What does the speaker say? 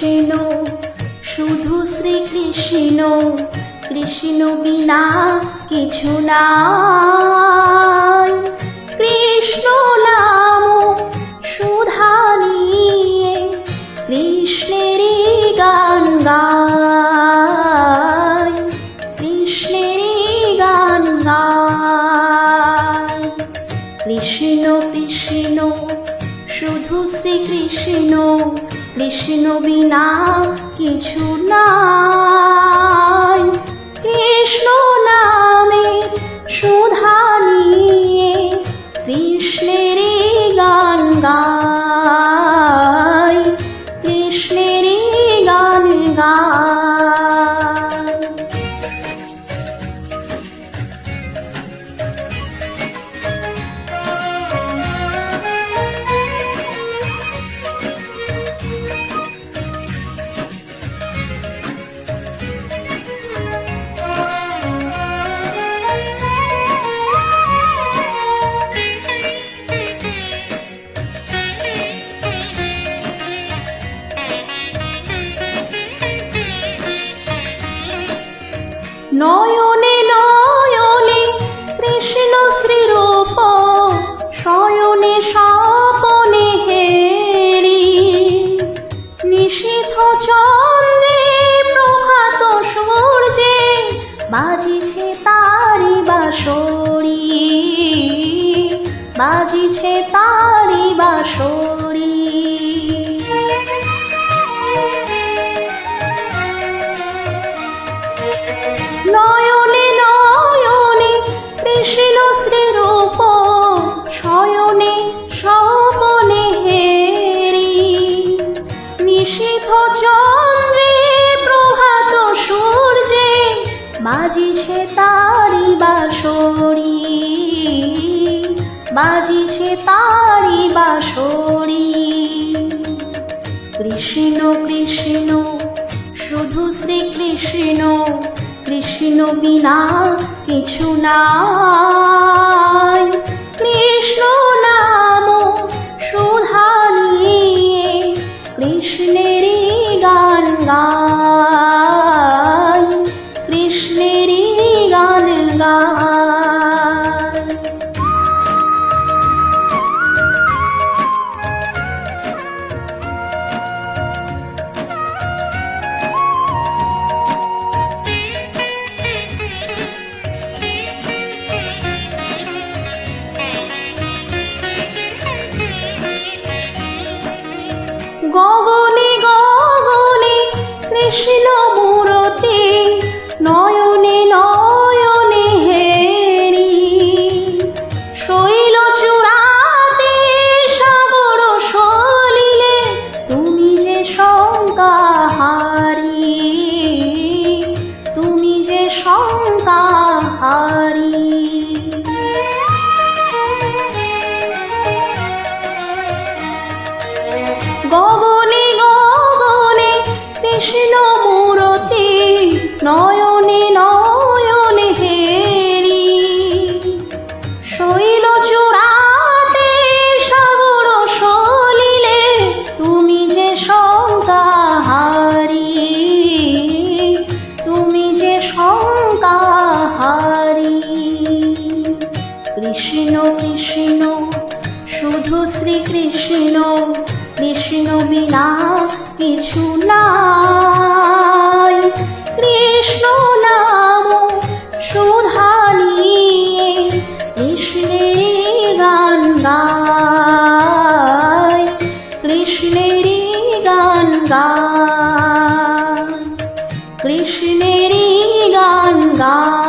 কৃষ্ণ, শুধু শ্রীকৃষ্ণ, কৃষ্ণ বিনা কিছু নাই। কৃষ্ণ নাম সুধা নিয়ে কৃষ্ণের গান গায়। কৃষ্ণের গান গায়। কৃষ্ণ কৃষ্ণ, শুধু শ্রীকৃষ্ণ কৃষ্ণ বিনা কিছু নাই। নয়নে নয়নে কৃষ্ণ শ্রীরূপ, শয়নে স্বপনে হেরি। নিষিদ্ধ চন্দ্রে প্রভাত সূর্যে বাজিছে তারি বাসরি বাজিছে তারি বাসরি বাজিছে তারি বাসরি কৃষ্ণ কৃষ্ণ, শুধু শ্রীকৃষ্ণ, কৃষ্ণ বিনা কিছু নাই। কৃষ্ণ নাম সুধা নিয়ে কৃষ্ণের গান গায়। কৃষ্ণের গান গায়। গগনে গগনে কৃষ্ণ গগনে গগনে কৃষ্ণ কৃষ্ণেরই গান গা